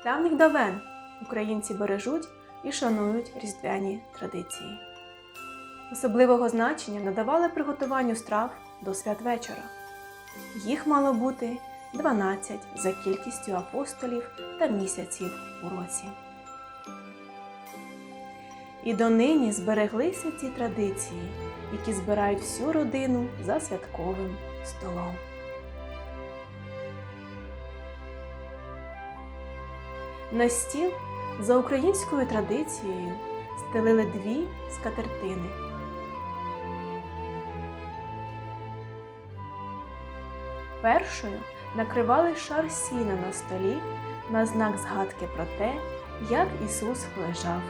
З давніх давен українці бережуть і шанують різдвяні традиції. Особливого значення надавали приготуванню страв до святвечора. Їх мало бути 12 за кількістю апостолів та місяців у році. І донині збереглися ці традиції, які збирають всю родину за святковим столом. На стіл за українською традицією стелили дві скатертини. Першою накривали шар сіна на столі на знак згадки про те, як Ісус лежав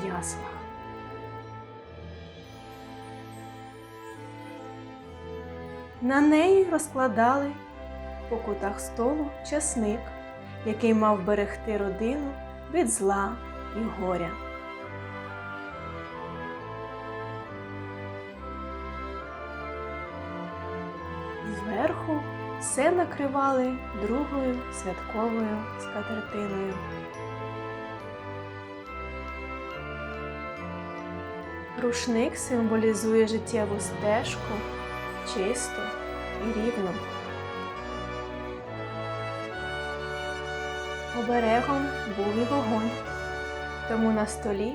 в яслах. На неї розкладали по кутах столу часник, який мав берегти родину від зла і горя. Зверху все накривали другою святковою скатертиною. Рушник символізує життєву стежку, чисту і рівну. Оберегом був і вогонь, тому на столі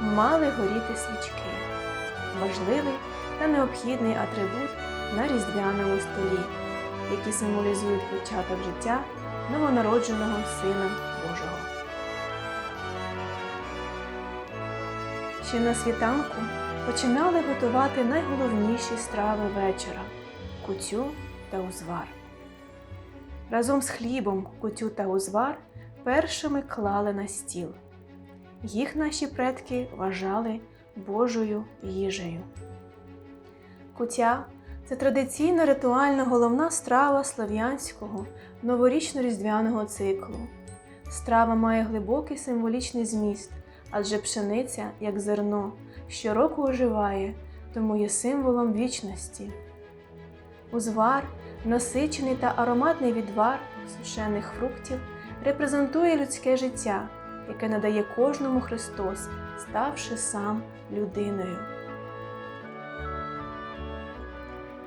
мали горіти свічки важливий та необхідний атрибут на різдвяному столі, які символізують початок життя новонародженого Сина Божого. Ще на світанку починали готувати найголовніші страви вечора кутю та узвар. Разом з хлібом кутю та узвар першими клали на стіл. Їх наші предки вважали Божою їжею. Кутя це традиційна ритуальна головна страва слов'янського новорічно-різдвяного циклу. Страва має глибокий символічний зміст, адже пшениця, як зерно, щороку оживає, тому є символом вічності. Узвар, насичений та ароматний відвар сушених фруктів, репрезентує людське життя, яке надає кожному Христос, ставши сам людиною.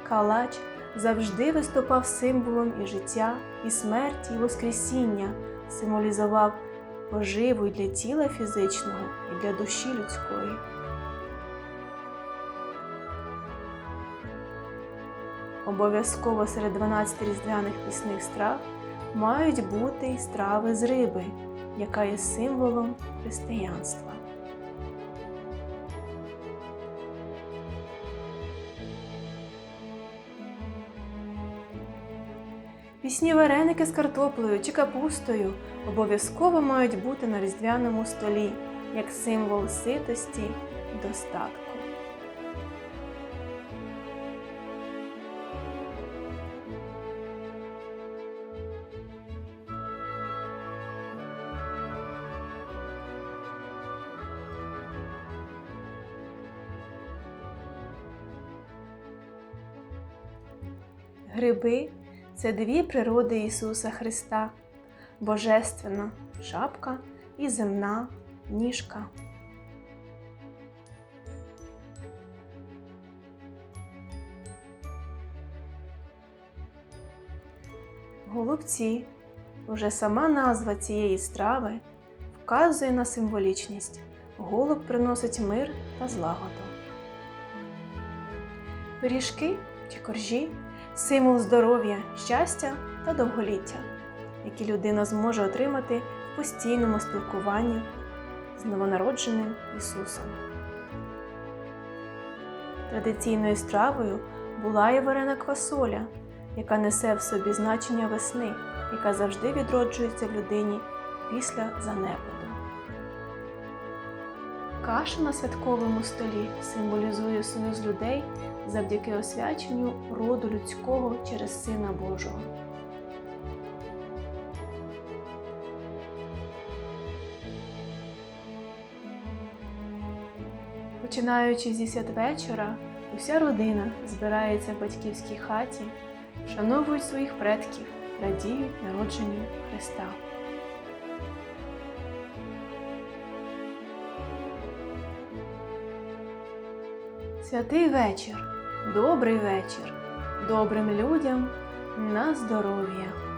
Калач завжди виступав символом і життя, і смерті, і Воскресіння, символізував поживу і для тіла фізичного, і для душі людської. Обов'язково серед 12 різдвяних пісних страв мають бути й страви з риби, яка є символом християнства. Пісні вареники з картоплею чи капустою обов'язково мають бути на різдвяному столі як символ ситості і достатку. Гриби це дві природи Ісуса Христа божественна шапка і земна ніжка. Голубці уже сама назва цієї страви вказує на символічність. Голуб приносить мир та злагоду. Пиріжки чи коржі символ здоров'я, щастя та довголіття, які людина зможе отримати в постійному спілкуванні з новонародженим Ісусом. Традиційною стравою була і варена квасоля, яка несе в собі значення весни, яка завжди відроджується в людині після занепаду. Каша на святковому столі символізує союз людей завдяки освяченню роду людського через Сина Божого. Починаючи зі святвечора, уся родина збирається в батьківській хаті, вшановують своїх предків, радіють народженню Христа. Святий вечір, добрий вечір, добрим людям на здоров'я.